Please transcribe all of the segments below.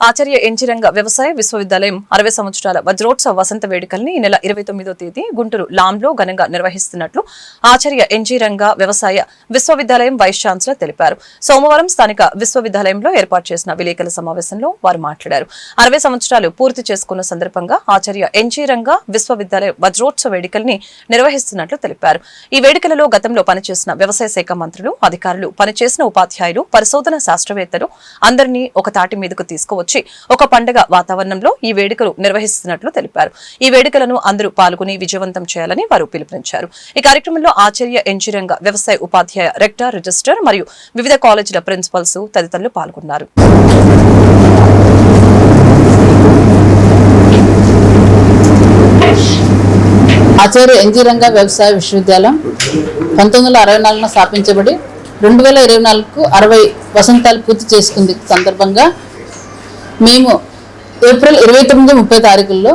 ఆచార్య ఎంజిరంగ వ్యవసాయ విశ్వవిద్యాలయం అరవై సంవత్సరాల వజ్రోత్సవ వసంత వేడుకల్ని ఈ నెల ఇరవై తొమ్మిదో తేదీ గుంటూరు లాంలో ఘనంగా నిర్వహిస్తున్నట్లు ఆచార్య ఎంజిరంగ వ్యవసాయ విశ్వవిద్యాలయం వైస్ ఛాన్సలర్ తెలిపారు. సోమవారం స్థానిక విశ్వవిద్యాలయంలో ఏర్పాటు చేసిన విలేకరుల సమావేశంలో వారు మాట్లాడారు. అరవై సంవత్సరాలు పూర్తి చేసుకున్న సందర్భంగా ఆచార్య ఎంజిరంగ విశ్వవిద్యాలయ వజ్రోత్సవ వేడుకల్ని నిర్వహిస్తున్నట్లు తెలిపారు. ఈ వేడుకలలో గతంలో పనిచేసిన వ్యవసాయ శాఖ మంత్రులు అధికారులు పనిచేసిన ఉపాధ్యాయులు పరిశోధన శాస్త్రవేత్తలు అందరినీ ఒక తాటి మీదకు తీసుకువచ్చి ఒక పండగ వాతావరణంలో ఈ వేడుకలు నిర్వహిస్తున్నట్లు తెలిపారు. ఈ వేడుకలను అందరూ పాల్గొని విజయవంతం చేయాలని వారు పిలుపునిచ్చారు. ఈ కార్యక్రమంలో ఆచార్య ఎంజిరంగ వ్యవసాయ ఉపాధ్యాయ రెక్టర్ రిజిస్టర్ మరియు వివిధ కాలేజీల ప్రిన్సిపల్స్ తదితరులు పాల్గొన్నారు. ఆచార్య ఎన్జీ రంగ వ్యవసాయ విశ్వవిద్యాలయం పంతొమ్మిది వందల అరవై నాలుగున స్థాపించబడి రెండు వేల ఇరవై నాలుగుకు అరవై వసంతాలు పూర్తి చేసుకుంది సందర్భంగా మేము ఏప్రిల్ ఇరవై తొమ్మిది ముప్పై తారీఖుల్లో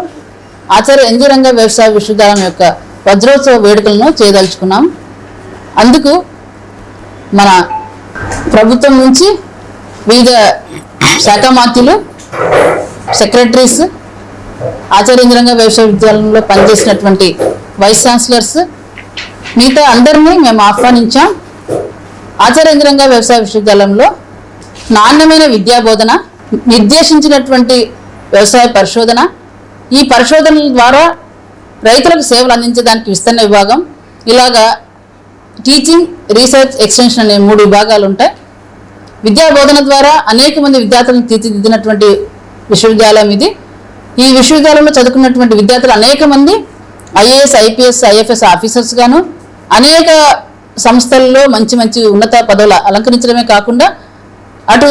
ఆచార్య ఎంజీరంగ వ్యవసాయ విశ్వవిద్యాలయం యొక్క వజ్రోత్సవ వేడుకలను చేయదలుచుకున్నాం. అందుకు మన ప్రభుత్వం నుంచి వివిధ శాఖ మంత్రులు సెక్రటరీస్ ఆచార్యంద్రంగా వ్యవసాయ విద్యాలయంలో పనిచేసినటువంటి వైస్ ఛాన్సలర్స్ మిగతా అందరినీ మేము ఆహ్వానించాం. ఆచార్యంద్రంగా వ్యవసాయ విశ్వవిద్యాలయంలో నాణ్యమైన విద్యా బోధన నిర్దేశించినటువంటి వ్యవసాయ పరిశోధన ఈ పరిశోధనల ద్వారా రైతులకు సేవలు అందించడానికి విస్తరణ విభాగం ఇలాగా టీచింగ్ రీసెర్చ్ ఎక్స్టెన్షన్ అనే మూడు విభాగాలు ఉంటాయి విద్యా బోధన ద్వారా అనేక మంది విద్యార్థులను తీర్చిదిద్దినటువంటి విశ్వవిద్యాలయం ఇది. ఈ విశ్వవిద్యాలయంలో చదువుకున్నటువంటి విద్యార్థులు అనేక మంది ఐఏఎస్ ఐపీఎస్ ఐఎఫ్ఎస్ ఆఫీసర్స్ గాను అనేక సంస్థల్లో మంచి మంచి ఉన్నత పదవులు అలంకరించడమే కాకుండా అటు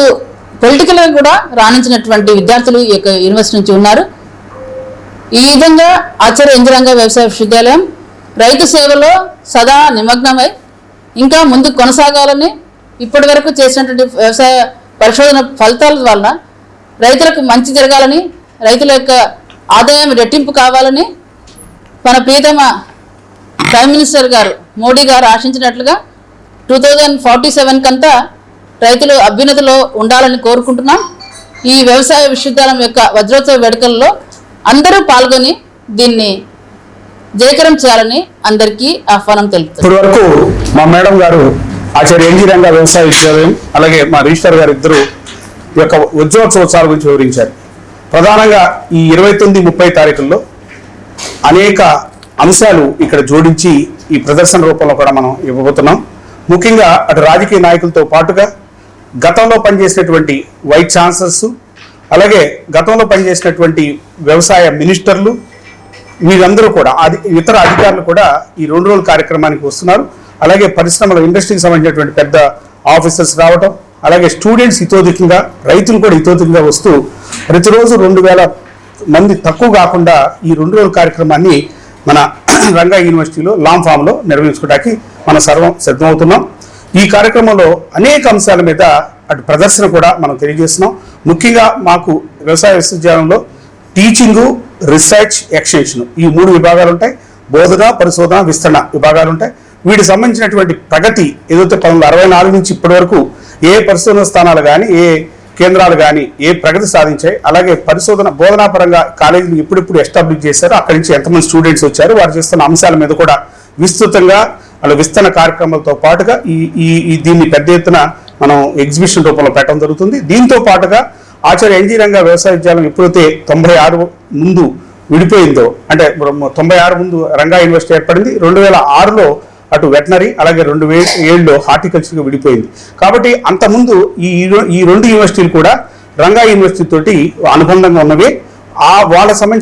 పొలిటికల్గా కూడా రాణించినటువంటి విద్యార్థులు ఈ యొక్క యూనివర్సిటీ నుంచి ఉన్నారు. ఈ విధంగా ఆచార్య ఇందిరంగ వ్యవసాయ విశ్వవిద్యాలయం రైతు సేవలో సదా నిమగ్నమై ఇంకా ముందు కొనసాగాలని ఇప్పటి వరకు చేసినటువంటి వ్యవసాయ పరిశోధన ఫలితాల వల్ల రైతులకు మంచి జరగాలని రైతుల యొక్క ఆదాయం రెట్టింపు కావాలని మన ప్రియతమ ప్రైమ్ మినిస్టర్ గారు మోడీ గారు ఆశించినట్లుగా టూ థౌజండ్ ఫార్టీ సెవెన్ కంతా రైతులు అభ్యున్నతిలో ఉండాలని కోరుకుంటున్నాం. ఈ వ్యవసాయ విశ్వవిద్యాలయం యొక్క వజ్రోత్సవ వేడుకల్లో అందరూ పాల్గొని దీన్ని జయకరం చేయాలని అందరికీ ఆహ్వానం తెలుపుతారు ఇప్పటి వరకు మా మేడం గారు ఆచార్య ఎన్జీ రంగా వ్యవసాయ విశ్వవిద్యాలయం అలాగే మా రిజిస్టర్ గారు ఇద్దరు యొక్క ఉద్యోగోత్సవాల గురించి వివరించారు. ప్రధానంగా ఈ ఇరవై తొమ్మిది ముప్పై తారీఖుల్లో అనేక అంశాలు ఇక్కడ జోడించి ఈ ప్రదర్శన రూపంలో కూడా మనం ఇవ్వబోతున్నాం. ముఖ్యంగా అటు రాజకీయ నాయకులతో పాటుగా గతంలో పనిచేసినటువంటి వైస్ ఛాన్సలర్స్ అలాగే గతంలో పనిచేసినటువంటి వ్యవసాయ మినిస్టర్లు వీరందరూ కూడా అది ఇతర అధికారులు కూడా ఈ రెండు రోజుల కార్యక్రమానికి వస్తున్నారు. అలాగే పరిశ్రమల ఇండస్ట్రీకి సంబంధించినటువంటి పెద్ద ఆఫీసర్స్ రావటం అలాగే స్టూడెంట్స్ ఇతోధికంగా రైతులు కూడా ఇతోధికంగా వస్తూ ప్రతిరోజు రెండు వేల మంది తక్కువ కాకుండా ఈ రెండు రోజుల కార్యక్రమాన్ని మన రంగా యూనివర్సిటీలో లాంగ్ ఫామ్లో నిర్వహించుకోవడానికి మనం సర్వం సిద్ధమవుతున్నాం. ఈ కార్యక్రమంలో అనేక అంశాల మీద అటు ప్రదర్శన కూడా మనం తెలియజేస్తున్నాం. ముఖ్యంగా మాకు వ్యవసాయ విశ్వవిద్యాలయంలో టీచింగు రీసెర్చ్ ఎక్స్టెన్షన్ ఈ మూడు విభాగాలు ఉంటాయి. బోధన పరిశోధన విస్తరణ విభాగాలు ఉంటాయి. వీటికి సంబంధించినటువంటి ప్రగతి ఏదైతే పంతొమ్మిది అరవై నాలుగు నుంచి ఇప్పటి వరకు ఏ పరిశోధన స్థానాలు కానీ ఏ కేంద్రాలు కానీ ఏ ప్రగతి సాధించాయి అలాగే పరిశోధన బోధనాపరంగా కాలేజీని కాలేజీలు ఎప్పుడెప్పుడు ఎస్టాబ్లిష్ చేశారో అక్కడి నుంచి ఎంతమంది స్టూడెంట్స్ వచ్చారు వారు చేస్తున్న అంశాల మీద కూడా విస్తృతంగా అలా విస్తరణ కార్యక్రమాలతో పాటుగా ఈ ఈ దీన్ని పెద్ద ఎత్తున మనం ఎగ్జిబిషన్ రూపంలో పెట్టడం జరుగుతుంది. దీంతో పాటుగా ఆచార్య ఎన్జీ రంగ వ్యవసాయ విద్యాలయం ఎప్పుడైతే తొంభై ఆరు ముందు విడిపోయిందో అంటే తొంభై ఆరు ముందు రంగా యూనివర్సిటీ ఏర్పడింది రెండు వేల ఆరులో అటు వెటనరీ అలాగే రెండు వే ఏళ్ళలో హార్టికల్చర్గా విడిపోయింది. కాబట్టి అంతకుముందు ఈ ఈ రెండు యూనివర్సిటీలు కూడా రంగా యూనివర్సిటీ తోటి అనుబంధంగా ఉన్నవి. ఆ వాళ్ళ సంబంధించి